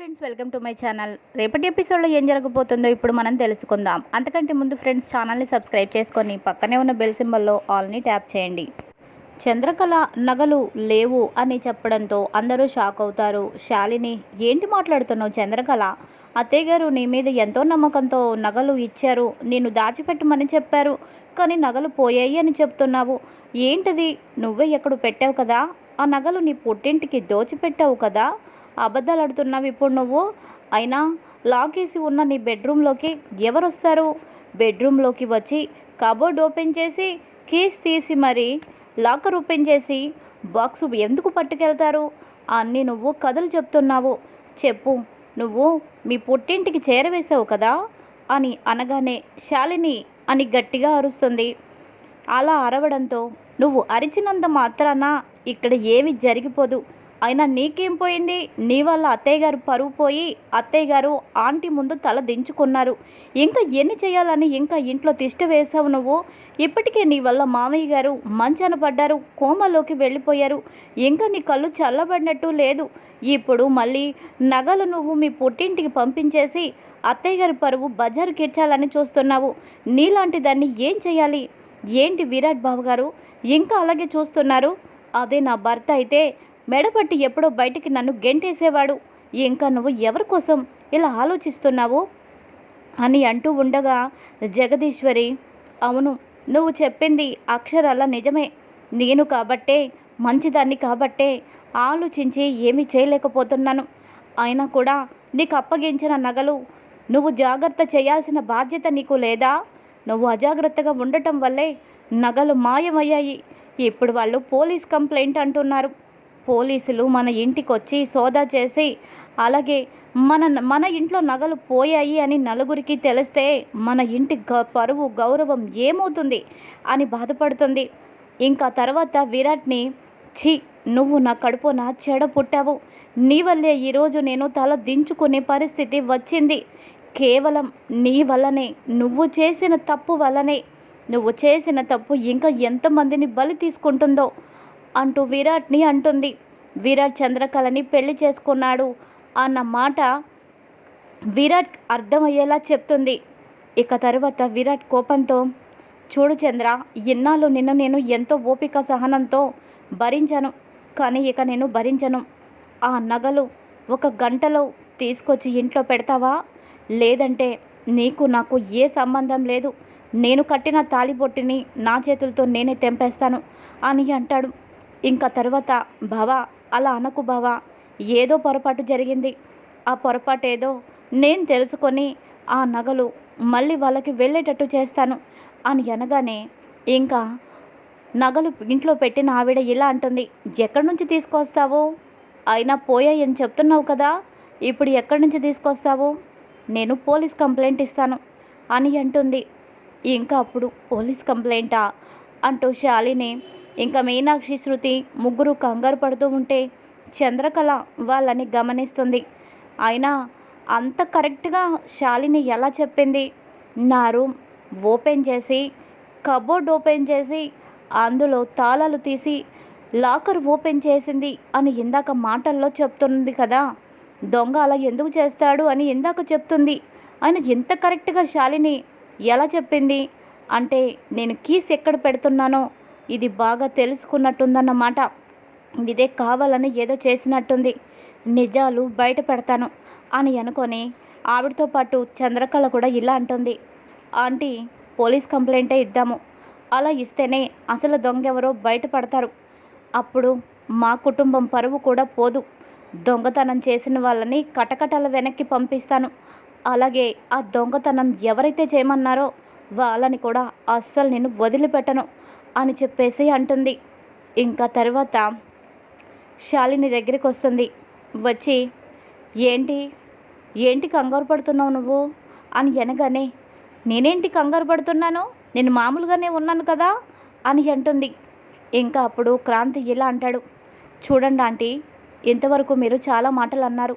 Friends welcome to my channel. రేపటి ఎపిసోడ్లో ఏం జరగబోతుందో ఇప్పుడు మనం తెలుసుకుందాం. అంతకంటే ముందు ఫ్రెండ్స్ ఛానల్ని సబ్స్క్రైబ్ చేసుకొని పక్కనే ఉన్న బెల్ సింబల్లో ఆల్ని ట్యాప్ చేయండి. చంద్రకళ నగలు లేవు అని చెప్పడంతో అందరూ షాక్ అవుతారు. శాలిని ఏంటి మాట్లాడుతున్నావు చంద్రకళ? అత్తయ్య గారు నీ మీద ఎంతో నమ్మకంతో నగలు ఇచ్చారు. నేను దాచిపెట్టమని చెప్పారు. కానీ నగలు పోయాయి అని చెప్తున్నావు. ఏంటది? నువ్వే ఎక్కడ పెట్టావు కదా? ఆ నగలు నీ పుట్టింటికి దోచిపెట్టావు కదా? అబద్ధాలు ఆడుతున్నావు ఇప్పుడు నువ్వు? అయినా లాక్ వేసి ఉన్న నీ బెడ్రూమ్లోకి ఎవరు వస్తారు బెడ్రూమ్లోకి వచ్చి కబోర్డ్ ఓపెన్ చేసి కీస్ తీసి మరి లాకర్ ఓపెన్ చేసి బాక్స్ ఎందుకు పట్టుకెళ్తారు? అన్నీ నువ్వు కథలు చెప్తున్నావు. చెప్పు నువ్వు మీ పుట్టింటికి చేరవేశావు కదా? అని అనగానే శాలిని అని గట్టిగా అరుస్తుంది. అలా అరవడంతో నువ్వు అరిచినంత మాత్రాన ఇక్కడ ఏమి జరిగిపోదు. అయినా నీకేం పోయింది? నీ వల్ల అత్తయ్య గారు పరువు పోయి అత్తయ్య గారు ఆంటీ ముందు తల దించుకున్నారు. ఇంకా ఎన్ని చేయాలని ఇంకా ఇంట్లో తిష్ట వేసావు నువ్వు? ఇప్పటికే నీ వల్ల మామయ్య గారు మంచాన పడ్డారు కోమలోకి వెళ్ళిపోయారు. ఇంకా నీ కళ్ళు చల్లబడినట్టు లేదు. ఇప్పుడు మళ్ళీ నగలు నువ్వు మీ పుట్టింటికి పంపించేసి అత్తయ్య గారి పరువు బజారు కిడ్చాలని చూస్తున్నావు. నీలాంటి దాన్ని ఏం చేయాలి? ఏంటి విరాట్ బాబు గారు ఇంకా అలాగే చూస్తున్నారు. అదే నా భర్త అయితే మెడపట్టి ఎప్పుడో బయటికి నన్ను గెంటేసేవాడు. ఇంకా నువ్వు ఎవరి కోసం ఇలా ఆలోచిస్తున్నావు? అని అంటూ ఉండగా జగదీశ్వరి అవును నువ్వు చెప్పింది అక్షరాల నిజమే. నేను కాబట్టే మంచిదాన్ని కాబట్టే ఆలోచించి ఏమీ చేయలేకపోతున్నాను. అయినా కూడా నీకు అప్పగించిన నగలు నువ్వు జాగ్రత్త చేయాల్సిన బాధ్యత నీకు లేదా? నువ్వు అజాగ్రత్తగా ఉండటం వల్లే నగలు మాయమయ్యాయి. ఇప్పుడు వాళ్ళు పోలీస్ కంప్లైంట్ అంటున్నారు. పోలీసులు మన ఇంటికి వచ్చి సోదా చేసి అలాగే మన మన ఇంట్లో నగలు పోయాయి అని నలుగురికి తెలిస్తే మన ఇంటి గ పరువు గౌరవం ఏమవుతుంది అని బాధపడుతుంది. ఇంకా తర్వాత విరాట్ని ఛీ నువ్వు నా కడుపున చెడ పుట్టావు. నీ వల్లే ఈరోజు నేను తల దించుకునే పరిస్థితి వచ్చింది. కేవలం నీ వల్లనే నువ్వు చేసిన తప్పు వల్లనే. నువ్వు చేసిన తప్పు ఇంకా ఎంతమందిని బలి తీసుకుంటుందో అంటూ విరాట్ని అంటుంది. విరాట్ చంద్రకళని పెళ్ళి చేసుకున్నాడు అన్న మాట విరాట్ అర్థమయ్యేలా చెప్తుంది. ఇక తర్వాత విరాట్ కోపంతో చూడు చంద్ర ఇన్నాళ్ళు నిన్ను నేను ఎంతో ఓపిక సహనంతో భరించాను కానీ ఇక నేను భరించను. ఆ నగలు ఒక గంటలో తీసుకొచ్చి ఇంట్లో పెడతావా? లేదంటే నీకు నాకు ఏ సంబంధం లేదు. నేను కట్టిన తాళిబొట్టిని నా చేతులతో నేనే తెంపేస్తాను అని అంటాడు. ఇంకా తర్వాత భవ అలా అనకు బావా ఏదో పొరపాటు జరిగింది. ఆ పొరపాటు ఏదో నేను తెలుసుకొని ఆ నగలు మళ్ళీ వాళ్ళకి వెళ్ళేటట్టు చేస్తాను అని అనగానే ఇంకా నగలు ఇంట్లో పెట్టిన ఆవిడ ఇలా అంటుంది ఎక్కడి నుంచి తీసుకొస్తావు? అయినా పోయాయని చెప్తున్నావు కదా ఇప్పుడు ఎక్కడి నుంచి తీసుకొస్తావు? నేను పోలీస్ కంప్లైంట్ ఇస్తాను అని అంటుంది. ఇంకా అప్పుడు పోలీస్ కంప్లైంటా? అంటూ శాలిని ఇంకా మీనాక్షి శృతి ముగ్గురు కంగారు పడుతూ ఉంటే చంద్రకళ వాళ్ళని గమనిస్తుంది. అయినా అంత కరెక్ట్గా శాలిని ఎలా చెప్పింది? నా రూమ్ ఓపెన్ చేసి కబోర్డ్ ఓపెన్ చేసి అందులో తాళాలు తీసి లాకర్ ఓపెన్ చేసింది అని ఇందాక మాటల్లో చెప్తుంది కదా? దొంగ అలా ఎందుకు చేస్తాడు అని ఇందాక చెప్తుంది. ఆయన ఎంత కరెక్ట్గా శాలిని ఎలా చెప్పింది? అంటే నేను కీస్ ఎక్కడ పెడుతున్నానో ఇది బాగా తెలుసుకున్నట్టుందన్నమాట. ఇదే కావాలని ఏదో చేసినట్టుంది. నిజాలు బయట పెడతాను అని అనుకొని ఆవిడతో పాటు చంద్రకళ కూడా ఇలా అంటుంది. ఆంటీ పోలీస్ కంప్లైంటే ఇద్దాము. అలా ఇస్తేనే అసలు దొంగ ఎవరో బయటపడతారు అప్పుడు మా కుటుంబం పరువు కూడా పోదు. దొంగతనం చేసిన వాళ్ళని కటకటాల వెనక్కి పంపిస్తాను. అలాగే ఆ దొంగతనం ఎవరైతే చేయమన్నారో వాళ్ళని కూడా అస్సలు నేను వదిలిపెట్టను. అని చెప్పేసి అంటుంది. ఇంకా తర్వాత శాలిని దగ్గరికి వస్తుంది. వచ్చి ఏంటి? ఏంటి కంగారు పడుతున్నావు నువ్వు? అని అనగానే నేనేంటి కంగారు పడుతున్నాను? నేను మామూలుగానే ఉన్నాను కదా? అని అంటుంది. ఇంకా అప్పుడు క్రాంతి ఇలా అంటాడు. చూడండి ఆంటీ ఇంతవరకు మీరు చాలా మాటలు అన్నారు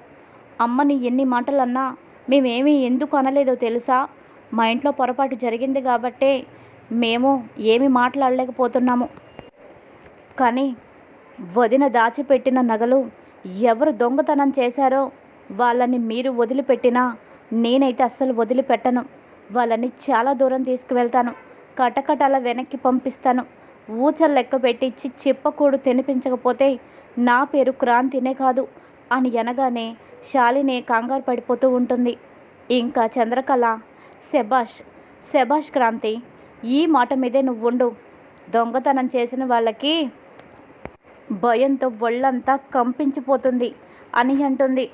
అమ్మని ఎన్ని మాటలు అన్నా మేమేమీ ఎందుకు అనలేదో తెలుసా? మా ఇంట్లో పొరపాటు జరిగింది కాబట్టే మేము ఏమి మాట్లాడలేకపోతున్నాము. కానీ వదిన దాచిపెట్టిన నగలు ఎవరు దొంగతనం చేశారో వాళ్ళని మీరు వదిలిపెట్టినా నేనైతే అస్సలు వదిలిపెట్టను. వాళ్ళని చాలా దూరం తీసుకువెళ్తాను. కటకటాల వెనక్కి పంపిస్తాను. ఊచలు లెక్క పెట్టించి చెప్పకూడు తినిపించకపోతే నా పేరు క్రాంతినే కాదు అని అనగానే శాలిని కంగారు పడిపోతూ ఉంటుంది. ఇంకా చంద్రకళ సెబాష్ సెబాష్ క్రాంతి ఈ మాట మీదే నువ్వు ఉండు దొంగతనం చేసిన వాళ్ళకి భయంతో ఒళ్ళంతా కంపించిపోతుంది అని అంటుంది.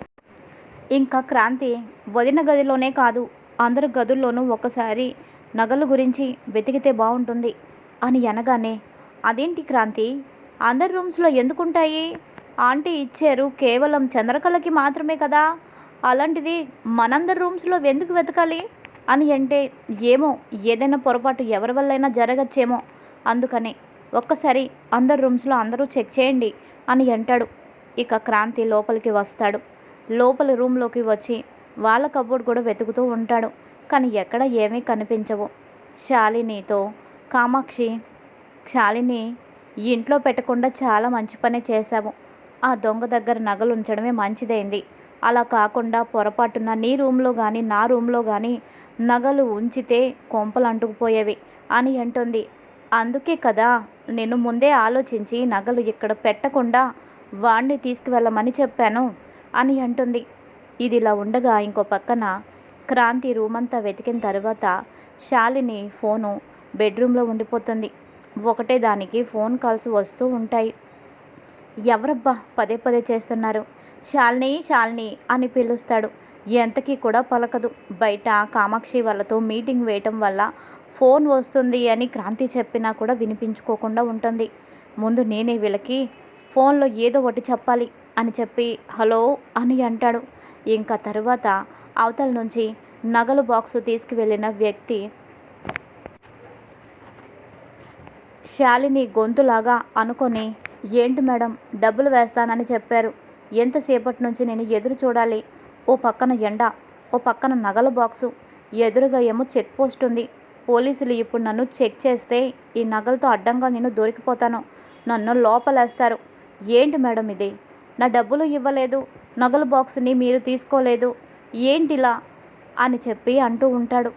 ఇంకా క్రాంతి వదిన గదిలోనే కాదు అందరు గదుల్లోనూ ఒకసారి నగలు గురించి వెతికితే బాగుంటుంది అని అనగానే అదేంటి క్రాంతి? అందరి రూమ్స్లో ఎందుకుంటాయి? ఆంటీ ఇచ్చారు కేవలం చంద్రకళకి మాత్రమే కదా? అలాంటిది మనందరి రూమ్స్లో ఎందుకు వెతకాలి? అని అంటే ఏమో ఏదైనా పొరపాటు ఎవరి వల్లైనా జరగచ్చేమో. అందుకని ఒక్కసారి అందరి రూమ్స్లో అందరూ చెక్ చేయండి అని అంటాడు. ఇక క్రాంతి లోపలికి వస్తాడు. లోపలి రూమ్లోకి వచ్చి వాళ్ళ కబోర్డ్ కూడా వెతుకుతూ ఉంటాడు. కానీ ఎక్కడ ఏమీ కనిపించవు. శాలినితో కామాక్షి శాలిని ఇంట్లో పెట్టకుండా చాలా మంచి పని చేశావు. ఆ దొంగ దగ్గర నగలు ఉంచడమే మంచిదైంది. అలా కాకుండా పొరపాటున నీ రూమ్లో కానీ నా రూమ్లో కానీ నగలు ఉంచితే కొంపలు అంటుకుపోయేవి అని అంటుంది. అందుకే కదా నేను ముందే ఆలోచించి నగలు ఇక్కడ పెట్టకుండా వాణ్ణి తీసుకువెళ్ళమని చెప్పాను అని అంటుంది. ఇదిలా ఉండగా ఇంకో పక్కన క్రాంతి రూమ్ అంతా వెతికిన తర్వాత శాలిని ఫోను బెడ్రూమ్లో ఉండిపోతుంది. ఒకటే దానికి ఫోన్ కాల్స్ వస్తూ ఉంటాయి. ఎవరబ్బా పదే పదే చేస్తున్నారు? శాలిని శాలిని అని పిలుస్తాడు. ఎంతకీ కూడా పలకదు. బయట కామాక్షి వాళ్ళతో మీటింగ్ వేయటం వల్ల ఫోన్ వస్తుంది అని క్రాంతి చెప్పినా కూడా వినిపించుకోకుండా ఉంటుంది. ముందు నేనే వీళ్ళకి ఫోన్లో ఏదో ఒకటి చెప్పాలి అని చెప్పి హలో అని అంటాడు. ఇంకా తర్వాత అవతల నుంచి నగలు బాక్సు తీసుకువెళ్ళిన వ్యక్తి శాలిని గొంతులాగా అనుకొని ఏంటి మేడం డబ్బులు వేస్తానని చెప్పారు. ఎంతసేపటి నుంచి నేను ఎదురు చూడాలి. ఓ పక్కన ఎండ ఓ పక్కన నగల బాక్సు. ఎదురుగా ఏమో చెక్ పోస్ట్ ఉంది. పోలీసులు ఇప్పుడు నన్ను చెక్ చేస్తే ఈ నగలతో అడ్డంగా నేను దొరికిపోతాను. నన్ను లోపలేస్తారు. ఏంటి మేడం ఇది? నా డబ్బులు ఇవ్వలేదు. నగల బాక్స్ని మీరు తీసుకోలేదు. ఏంటిలా? అని చెప్పి అంటూ ఉంటాడు.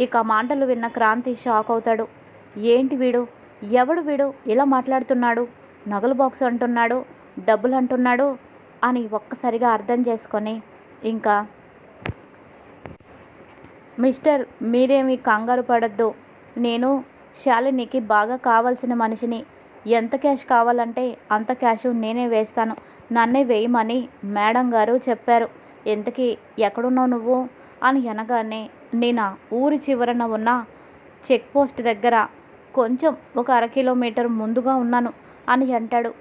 ఇక మాటలు విన్న క్రాంతి షాక్ అవుతాడు. ఏంటి వీడు? ఎవడు వీడు? ఇలా మాట్లాడుతున్నాడు. నగల బాక్స్ అంటున్నాడు. డబ్బులు అంటున్నాడు అని ఒక్కసారిగా అర్థం చేసుకొని ఇంకా మిస్టర్ మీరేమి కంగారు పడద్దు. నేను శాలినికి బాగా కావాల్సిన మనిషిని. ఎంత క్యాష్ కావాలంటే అంత క్యాష్ నేనే వేస్తాను. నన్నే వేయమని మేడం గారు చెప్పారు. ఎంతకీ ఎక్కడున్నావు నువ్వు? అని అనగానే నేను? ఊరి చివరన ఉన్న చెక్ పోస్ట్ దగ్గర. కొంచెం ఒక అర కిలోమీటర్ ముందుగా ఉన్నాను అని అంటాడు.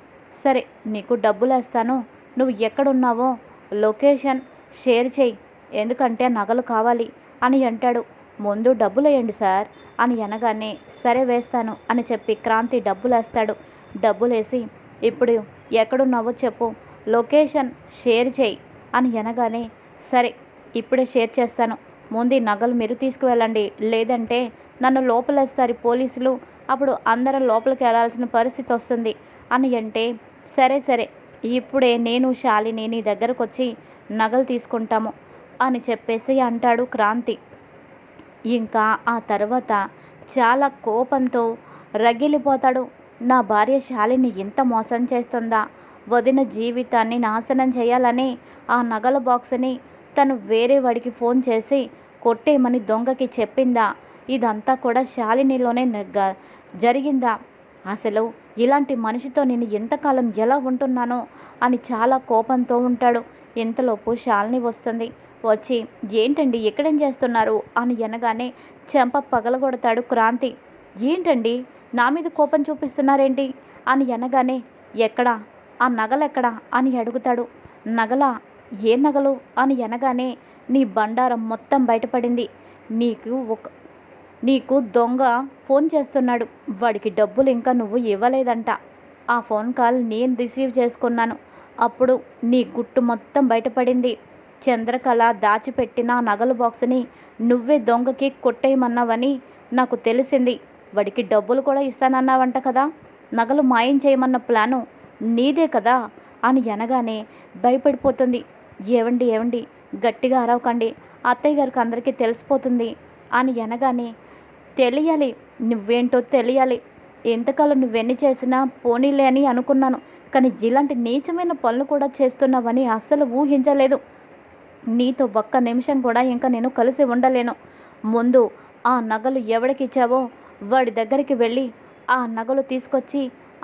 సరే నీకు డబ్బులు వేస్తాను నువ్వు ఎక్కడున్నావో? లొకేషన్ షేర్ చేయి. ఎందుకంటే నగలు కావాలి అని అంటాడు. ముందు డబ్బులేయండి సార్ అని అనగానే సరే వేస్తాను అని చెప్పి క్రాంతి డబ్బులు వేస్తాడు. డబ్బులు వేసి ఇప్పుడు ఎక్కడున్నావో చెప్పు. లొకేషన్ షేర్ చేయి అని అనగానే సరే ఇప్పుడే షేర్ చేస్తాను. ముందు నగలు మీరు తీసుకువెళ్ళండి. లేదంటే నన్ను లోపలేస్తారు పోలీసులు. అప్పుడు అందరం లోపలికి వెళ్ళాల్సిన పరిస్థితి వస్తుంది. అని అంటే సరే సరే ఇప్పుడే నేను శాలిని నీ దగ్గరకు వచ్చి నగలు తీసుకుంటాము అని చెప్పేసి అంటాడు క్రాంతి. ఇంకా ఆ తర్వాత చాలా కోపంతో రగిలిపోతాడు. నా భార్య శాలిని ఇంత మోసం చేస్తుందా? వదిన జీవితాన్ని నాశనం చేయాలని ఆ నగల బాక్స్ని తను వేరే వాడికి ఫోన్ చేసి కొట్టేయమని దొంగకి చెప్పిందా? ఇదంతా కూడా శాలినిలోనే జరిగిందా? అసలు ఇలాంటి మనిషితో నేను ఎంతకాలం ఎలా ఉంటున్నానో అని చాలా కోపంతో ఉంటాడు. ఇంతలోపు శాలిని వస్తుంది. వచ్చి ఏంటండి ఎక్కడేం చేస్తున్నారు? అని అనగానే చెంప పగలగొడతాడు క్రాంతి. ఏంటండి? నా మీద కోపం చూపిస్తున్నారేంటి? అని అనగానే ఎక్కడా? ఆ నగలెక్కడా? అని అడుగుతాడు. నగల? ఏ నగలు? అని అనగానే నీ బండారం మొత్తం బయటపడింది. నీకు ఒక నీకు దొంగ ఫోన్ చేస్తున్నాడు. వాడికి డబ్బులు ఇంకా నువ్వు ఇవ్వలేదంట. ఆ ఫోన్ కాల్ నేను రిసీవ్ చేసుకున్నాను. అప్పుడు నీ గుట్టు మొత్తం బయటపడింది. చంద్రకళ దాచిపెట్టిన నగల బాక్స్ని నువ్వే దొంగకి కొట్టేయమన్నావని నాకు తెలిసింది. వాడికి డబ్బులు కూడా ఇస్తానన్నావంట కదా. నగలు మాయం చేయమన్న ప్లాను నీదే కదా అని అనగానే భయపడిపోతుంది. ఏవండి ఏవండి గట్టిగా అరవకండి. అత్తయ్య గారికి అందరికీ తెలిసిపోతుంది అని అనగానే తెలియాలి నువ్వేంటో తెలియాలి. ఎంతకాలం నువ్వెన్ని చేసినా పోనీలే అని అనుకున్నాను. కానీ ఇలాంటి నీచమైన పనులు కూడా చేస్తున్నావని అస్సలు ఊహించలేదు. నీతో ఒక్క నిమిషం కూడా ఇంకా నేను కలిసి ఉండలేను. ముందు ఆ నగలు ఎవడికి ఇచ్చావో వాడి దగ్గరికి వెళ్ళి ఆ నగలు తీసుకొచ్చి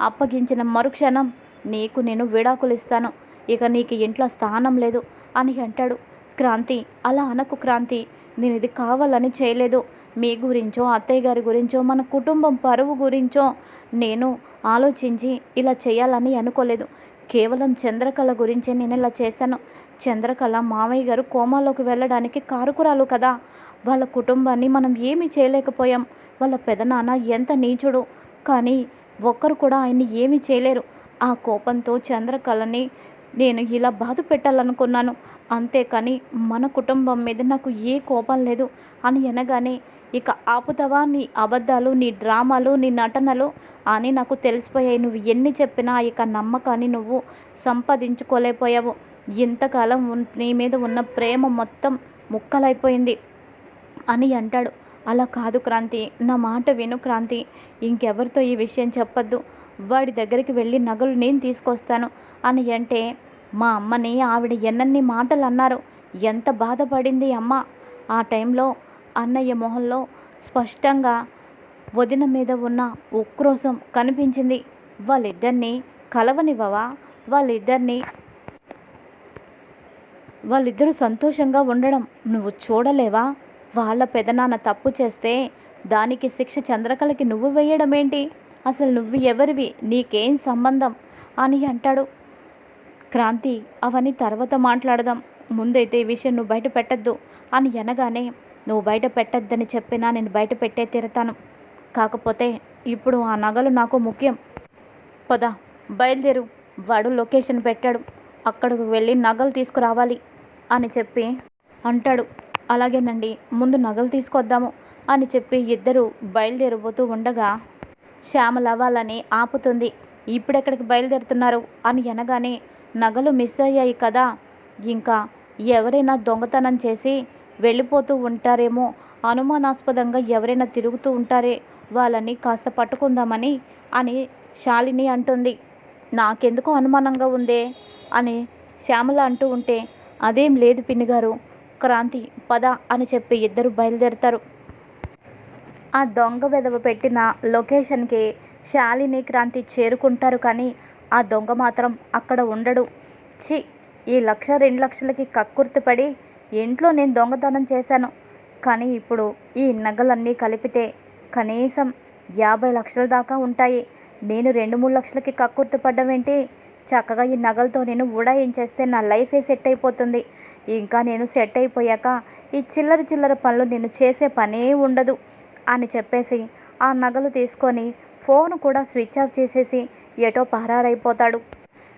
అప్పగించిన మరుక్షణం నీకు నేను విడాకులు ఇస్తాను. ఇక నీకు ఇంట్లో స్థానం లేదు అని అంటాడు క్రాంతి. అలా అనకు క్రాంతి. నేను ఇది కావాలని చేయలేదు. మీ గురించో అత్తయ్య గారి గురించో మన కుటుంబం పరువు గురించో నేను ఆలోచించి ఇలా చేయాలని అనుకోలేదు. కేవలం చంద్రకళ గురించే నేను ఇలా చేశాను. చంద్రకళ మామయ్య గారు కోమాలోకి వెళ్ళడానికి కారుకురాలు కదా. వాళ్ళ కుటుంబాన్ని మనం ఏమీ చేయలేకపోయాం. వాళ్ళ పెదనాన్న ఎంత నీచుడు. కానీ ఒక్కరు కూడా ఆయన్ని ఏమీ చేయలేరు. ఆ కోపంతో చంద్రకళని నేను ఇలా బాధ పెట్టాలనుకున్నాను అంతేకాని మన కుటుంబం మీద నాకు ఏ కోపం లేదు అని అనగానే ఇక ఆపుతావా నీ అబద్ధాలు నీ డ్రామాలు నీ నటనలు? అని నాకు తెలిసిపోయాయి. నువ్వు ఎన్ని చెప్పినా ఇక నమ్మకాన్ని నువ్వు సంపాదించుకోలేకపోయావు. ఇంతకాలం నీ మీద ఉన్న ప్రేమ మొత్తం ముక్కలైపోయింది అని అంటాడు. అలా కాదు క్రాంతి నా మాట విను క్రాంతి. ఇంకెవరితో ఈ విషయం చెప్పొద్దు. వాడి దగ్గరికి వెళ్ళి నగలు నేను తీసుకొస్తాను అని అంటే మా అమ్మని ఆవిడ ఎన్నన్ని మాటలు అన్నారు ఎంత బాధపడింది అమ్మ. ఆ టైంలో అన్నయ్య మొహంలో స్పష్టంగా వదిన మీద ఉన్న ఉక్రోసం కనిపించింది. వాళ్ళిద్దరినీ కలవనివ్వవా? వాళ్ళిద్దరినీ వాళ్ళిద్దరూ సంతోషంగా ఉండడం నువ్వు చూడలేవా? వాళ్ళ పెదనాన్న తప్పు చేస్తే దానికి శిక్ష చంద్రకళకి నువ్వు వేయడం ఏంటి అసలు నువ్వు ఎవరివి? నీకేం సంబంధం? అని అంటాడు. క్రాంతి అవన్నీ తర్వాత మాట్లాడదాం. ముందైతే ఈ విషయం నువ్వు బయట పెట్టద్దు అని అనగానే నువ్వు బయట పెట్టద్దని చెప్పినా నేను బయట పెట్టే తీరతాను. కాకపోతే ఇప్పుడు ఆ నగలు నాకు ముఖ్యం. పద బయలుదేరు. వాడు లొకేషన్ పెట్టాడు. అక్కడికి వెళ్ళి నగలు తీసుకురావాలి అని చెప్పి అంటాడు. అలాగేనండి ముందు నగలు తీసుకొద్దాము అని చెప్పి ఇద్దరు బయలుదేరబోతూ ఉండగా శ్యామలవ్వాలని ఆపుతుంది. ఇప్పుడెక్కడికి బయలుదేరుతున్నారు అని అనగానే నగలు మిస్ అయ్యాయి కదా. ఇంకా ఎవరైనా దొంగతనం చేసి వెళ్ళిపోతూ ఉంటారేమో అనుమానాస్పదంగా ఎవరైనా తిరుగుతూ ఉంటారే వాళ్ళని కాస్త పట్టుకుందామని అని శాలిని అంటుంది. నాకెందుకు అనుమానంగా ఉందే? అని శ్యామల అంటూ ఉంటే అదేం లేదు పిన్నిగారు క్రాంతి పద అని చెప్పి ఇద్దరు బయలుదేరుతారు. ఆ దొంగ వెదవ పెట్టిన లొకేషన్కి శాలిని క్రాంతి చేరుకుంటారు కానీ ఆ దొంగ మాత్రం అక్కడ ఉండడు. చి ఈ లక్ష రెండు లక్షలకి కక్కుర్తిపడి ఇంట్లో నేను దొంగతనం చేశాను. కానీ ఇప్పుడు ఈ నగలన్నీ కలిపితే కనీసం యాభై లక్షల దాకా ఉంటాయి. నేను రెండు మూడు లక్షలకి కక్కుర్తి పడ్డమేంటి చక్కగా ఈ నగలతో నేను ఉడాయించేస్తే నా లైఫే సెట్ అయిపోతుంది. ఇంకా నేను సెట్ అయిపోయాక ఈ చిల్లర చిల్లర పనులు నేను చేసే పనే ఉండదు అని చెప్పేసి ఆ నగలు తీసుకొని ఫోన్ కూడా స్విచ్ ఆఫ్ చేసేసి ఎటో పరారైపోతాడు.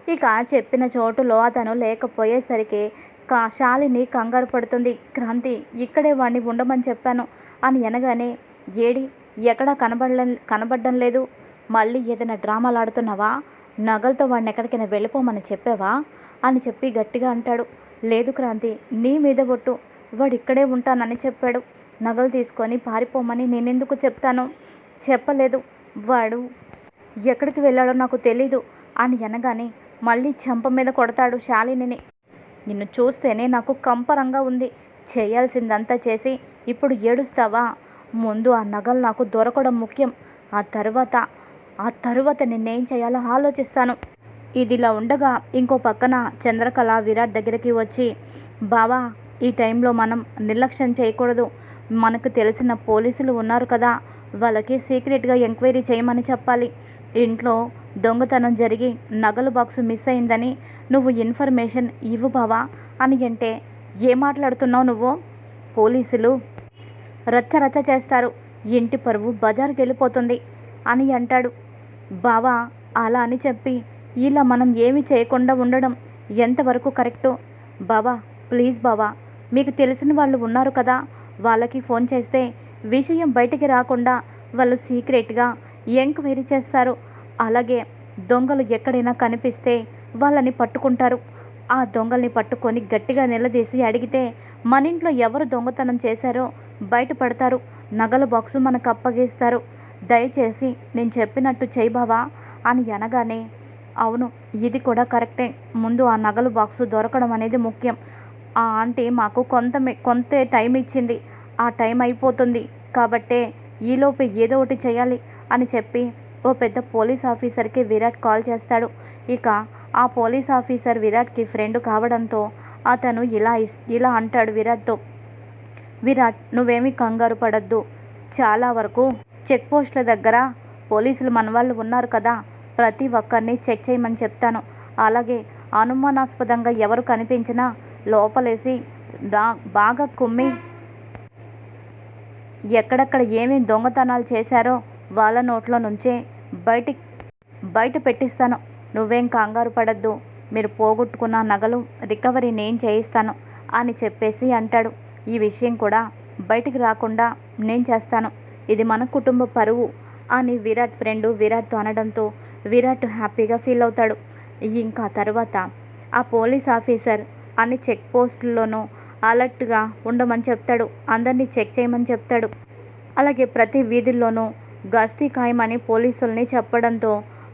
ఇక చెప్పిన చోటులో అతను లేకపోయేసరికి కా శాలిని కంగారు పడుతుంది. క్రాంతి ఇక్కడే వాడిని ఉండమని చెప్పాను అని అనగానే ఏడి ఎక్కడా కనబడలే కనబడడం లేదు. మళ్ళీ ఏదైనా డ్రామాలు ఆడుతున్నావా? నగలతో వాడిని ఎక్కడికైనా వెళ్ళిపోమని చెప్పావా? అని చెప్పి గట్టిగా అంటాడు. లేదు క్రాంతి నీ మీద బొట్టు. వాడు ఇక్కడే ఉంటానని చెప్పాడు. నగలు తీసుకొని పారిపోమని నేనెందుకు చెప్తాను? చెప్పలేదు. వాడు ఎక్కడికి వెళ్ళాడో నాకు తెలీదు అని అనగానే మళ్ళీ చెంప మీద కొడతాడు శాలినిని. నిన్ను చూస్తేనే నాకు కంపరంగా ఉంది. చేయాల్సిందంతా చేసి ఇప్పుడు ఏడుస్తావా? ముందు ఆ నగలు నాకు దొరకడం ముఖ్యం. ఆ తర్వాత ఆ తరువాత నిన్నేం చేయాలో ఆలోచిస్తాను. ఇదిలా ఉండగా ఇంకో పక్కన చంద్రకళ విరాట్ దగ్గరికి వచ్చి బావా ఈ టైంలో మనం నిర్లక్ష్యం చేయకూడదు. మనకు తెలిసిన పోలీసులు ఉన్నారు కదా. వాళ్ళకి సీక్రెట్గా ఎంక్వైరీ చేయమని చెప్పాలి. ఇంట్లో దొంగతనం జరిగి నగలు బాక్సు మిస్ అయిందని నువ్వు ఇన్ఫర్మేషన్ ఇవ్వు బావా అని అంటే ఏం మాట్లాడుతున్నావు నువ్వు? పోలీసులు రచ్చ రచ్చ చేస్తారు. ఇంటి పరువు బజార్కి వెళ్ళిపోతుంది అని అంటాడు. బావా అలా అని చెప్పి ఇలా మనం ఏమి చేయకుండా ఉండడం ఎంతవరకు కరెక్టు? బావా ప్లీజ్ బావా మీకు తెలిసిన వాళ్ళు ఉన్నారు కదా వాళ్ళకి ఫోన్ చేస్తే విషయం బయటికి రాకుండా వాళ్ళు సీక్రెట్గా ఎంక్వైరీ చేస్తారు. అలాగే దొంగలు ఎక్కడైనా కనిపిస్తే వాళ్ళని పట్టుకుంటారు. ఆ దొంగల్ని పట్టుకొని గట్టిగా నిలదీసి అడిగితే మన ఇంట్లో ఎవరు దొంగతనం చేశారో బయటపడతారు నగల బాక్సు మనకు అప్పగిస్తారు. దయచేసి నేను చెప్పినట్టు చేయి బావా అని అనగానే అవును ఇది కూడా కరెక్టే. ముందు ఆ నగలు బాక్సు దొరకడం అనేది ముఖ్యం. ఆ ఆంటీ మాకు కొంత కొంత టైం ఇచ్చింది. ఆ టైం అయిపోతుంది కాబట్టే ఈలోపు ఏదో ఒకటి చేయాలి. అని చెప్పి ఓ పెద్ద పోలీస్ ఆఫీసర్కి విరాట్ కాల్ చేస్తాడు. ఇక ఆ పోలీస్ ఆఫీసర్ విరాట్కి ఫ్రెండ్ కావడంతో అతను ఇలా ఇస్ ఇలా అంటాడు విరాట్తో. విరాట్ నువ్వేమీ కంగారు పడద్దు. చాలా వరకు చెక్ పోస్టుల దగ్గర పోలీసులు మన వాళ్ళు ఉన్నారు కదా. ప్రతి ఒక్కరిని చెక్ చేయమని చెప్తాను. అలాగే అనుమానాస్పదంగా ఎవరు కనిపించినా లోపలేసి రా బాగా కుమ్మి ఎక్కడెక్కడ ఏమేమి దొంగతనాలు చేశారో వాళ్ళ నోట్లో నుంచే బయటి బయట పెట్టిస్తాను. నువ్వేం కంగారు పడద్దు. మీరు పోగొట్టుకున్న నగలు రికవరీ నేను చేయిస్తాను అని చెప్పేసి అంటాడు. ఈ విషయం కూడా బయటికి రాకుండా నేను చేస్తాను. ఇది మన కుటుంబ పరువు అని విరాట్ ఫ్రెండ్ విరాట్తో అనడంతో విరాట్ హ్యాపీగా ఫీల్ అవుతాడు. ఇంకా తర్వాత ఆ పోలీస్ ఆఫీసర్ అన్ని చెక్ పోస్టుల్లోనూ అలర్ట్గా ఉండమని చెప్తాడు. అందరినీ చెక్ చేయమని చెప్తాడు. అలాగే ప్రతి వీధుల్లోనూ గస్తీ ఖాయమని పోలీసుల్ని చెప్పడంతో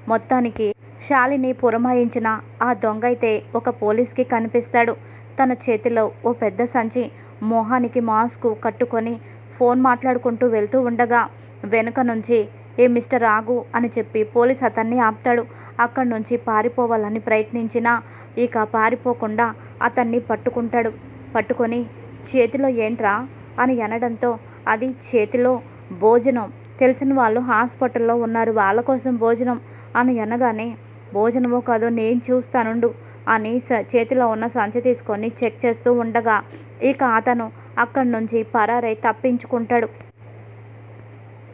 మొత్తానికి శాలిని పురమాయించిన ఆ దొంగ అయితే ఒక పోలీస్కి కనిపిస్తాడు. తన చేతిలో ఓ పెద్ద సంచి మొహానికి మాస్క్ కట్టుకొని ఫోన్ మాట్లాడుకుంటూ వెళ్తూ ఉండగా వెనుక నుంచి ఏ మిస్టర్ ఆగు అని చెప్పి పోలీస్ అతన్ని ఆపుతాడు. అక్కడి నుంచి పారిపోవాలని ప్రయత్నించినా ఇక పారిపోకుండా అతన్ని పట్టుకుంటాడు. పట్టుకొని చేతిలో ఏంట్రా? అని అనడంతో అది చేతిలో భోజనం. తెలిసిన వాళ్ళు హాస్పిటల్లో ఉన్నారు. వాళ్ళ కోసం భోజనం అని అనగానే భోజనమో కాదో నేను చూస్తానుండు అని స- చేతిలో ఉన్న సంచి తీసుకొని చెక్ చేస్తూ ఉండగా ఇక అతను అక్కడి నుంచి పరారై తప్పించుకుంటాడు.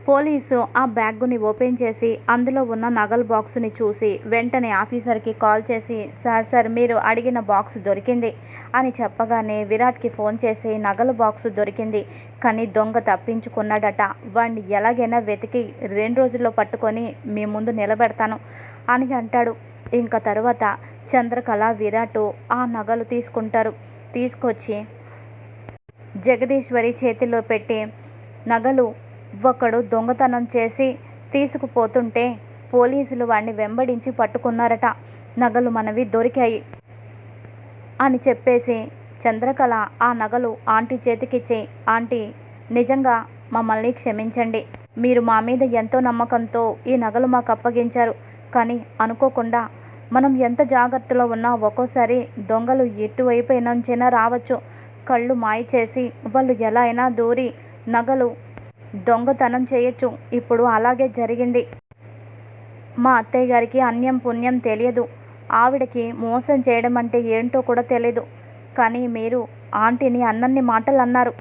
పోలీసు ఆ బ్యాగుని ఓపెన్ చేసి అందులో ఉన్న నగల బాక్సుని చూసి వెంటనే ఆఫీసర్కి కాల్ చేసి సార్ సార్ మీరు అడిగిన బాక్స్ దొరికింది అని చెప్పగానే విరాట్కి ఫోన్ చేసి నగల బాక్సు దొరికింది కానీ దొంగ తప్పించుకున్నాడట. వాడిని ఎలాగైనా వెతికి రెండు రోజుల్లో పట్టుకొని మీ ముందు నిలబెడతాను అని అంటాడు. ఇంకా తర్వాత చంద్రకళ విరాట్ ఆ నగలు తీసుకుంటారు. తీసుకొచ్చి జగదీశ్వరి చేతిలో పెట్టి నగలు ఒకడు దొంగతనం చేసి తీసుకుపోతుంటే పోలీసులు వాడిని వెంబడించి పట్టుకున్నారట. నగలు మనవి దొరికాయి అని చెప్పేసి చంద్రకళ ఆ నగలు ఆంటీ చేతికిచ్చి ఆంటీ నిజంగా మమ్మల్ని క్షమించండి. మీరు మా మీద ఎంతో నమ్మకంతో ఈ నగలు మాకు అప్పగించారు. కానీ అనుకోకుండా మనం ఎంత జాగ్రత్తలో ఉన్నా ఒక్కోసారి దొంగలు ఎటువైపు నుంచైనా రావచ్చు. కళ్ళు మాయ చేసి వాళ్ళు ఎలా అయినా దూరి నగలు దొంగతనం చేయొచ్చు. ఇప్పుడు అలాగే జరిగింది. మా అత్తయ్య గారికి అన్యం పుణ్యం తెలియదు. ఆవిడకి మోసం చేయడం అంటే ఏంటో కూడా తెలియదు కానీ మీరు ఆంటీని అన్నన్ని మాటలు అన్నారు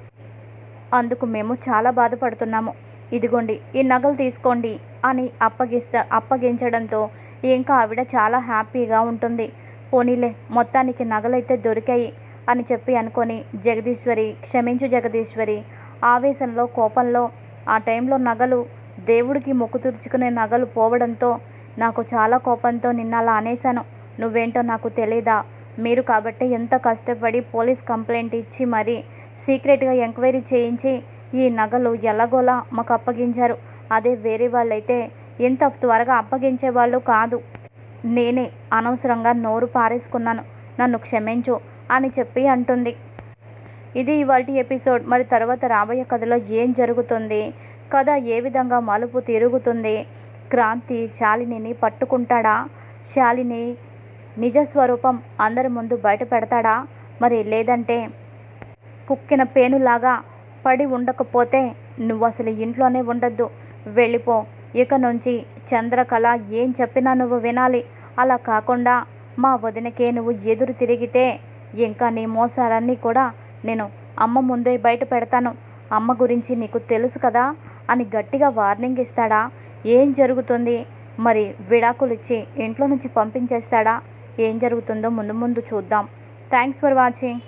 అందుకు మేము చాలా బాధపడుతున్నాము. ఇదిగోండి ఈ నగలు తీసుకోండి అని అప్పగిస్తా అప్పగించడంతో ఇంకా ఆవిడ చాలా హ్యాపీగా ఉంటుంది. పోనీలే మొత్తానికి నగలైతే దొరికాయి అని చెప్పి అనుకొని జగదీశ్వరి క్షమించు జగదీశ్వరి ఆవేశంలో కోపంలో ఆ టైంలో నగలు దేవుడికి మొక్కు తుడుచుకునే నగలు పోవడంతో నాకు చాలా కోపంతో నిన్న అలా అనేశాను. నువ్వేంటో నాకు తెలీదా? మీరు కాబట్టి ఎంత కష్టపడి పోలీస్ కంప్లైంట్ ఇచ్చి మరీ సీక్రెట్గా ఎంక్వైరీ చేయించి ఈ నగలు ఎలాగోలా మాకు అప్పగించారు. అదే వేరే వాళ్ళైతే ఇంత త్వరగా అప్పగించే వాళ్ళు కాదు. నేనే అనవసరంగా నోరు పారేసుకున్నాను. నన్ను క్షమించు అని చెప్పి అంటుంది. ఇది ఇవాటి ఎపిసోడ్. మరి తర్వాత రాబోయే కథలో ఏం జరుగుతుంది? కథ ఏ విధంగా మలుపు తిరుగుతుంది? క్రాంతి శాలినిని పట్టుకుంటాడా? శాలిని నిజ స్వరూపం అందరి ముందు బయట పెడతాడా? మరి లేదంటే కుక్కిన పేనులాగా పడి ఉండకపోతే నువ్వు అసలు ఇంట్లోనే ఉండొద్దు. వెళ్ళిపో. ఇక నుంచి చంద్రకళ ఏం చెప్పినా నువ్వు వినాలి. అలా కాకుండా మా వదినకే నువ్వు ఎదురు తిరిగితే ఇంకా నీ మోసాలన్నీ కూడా నేను అమ్మ ముందే బయట పెడతాను. అమ్మ గురించి నీకు తెలుసు కదా? అని గట్టిగా వార్నింగ్ ఇస్తాడా? ఏం జరుగుతుంది? మరి విడాకులు ఇచ్చి ఇంట్లో నుంచి పంపించేస్తాడా? ఏం జరుగుతుందో ముందు ముందు చూద్దాం. Thanks for watching.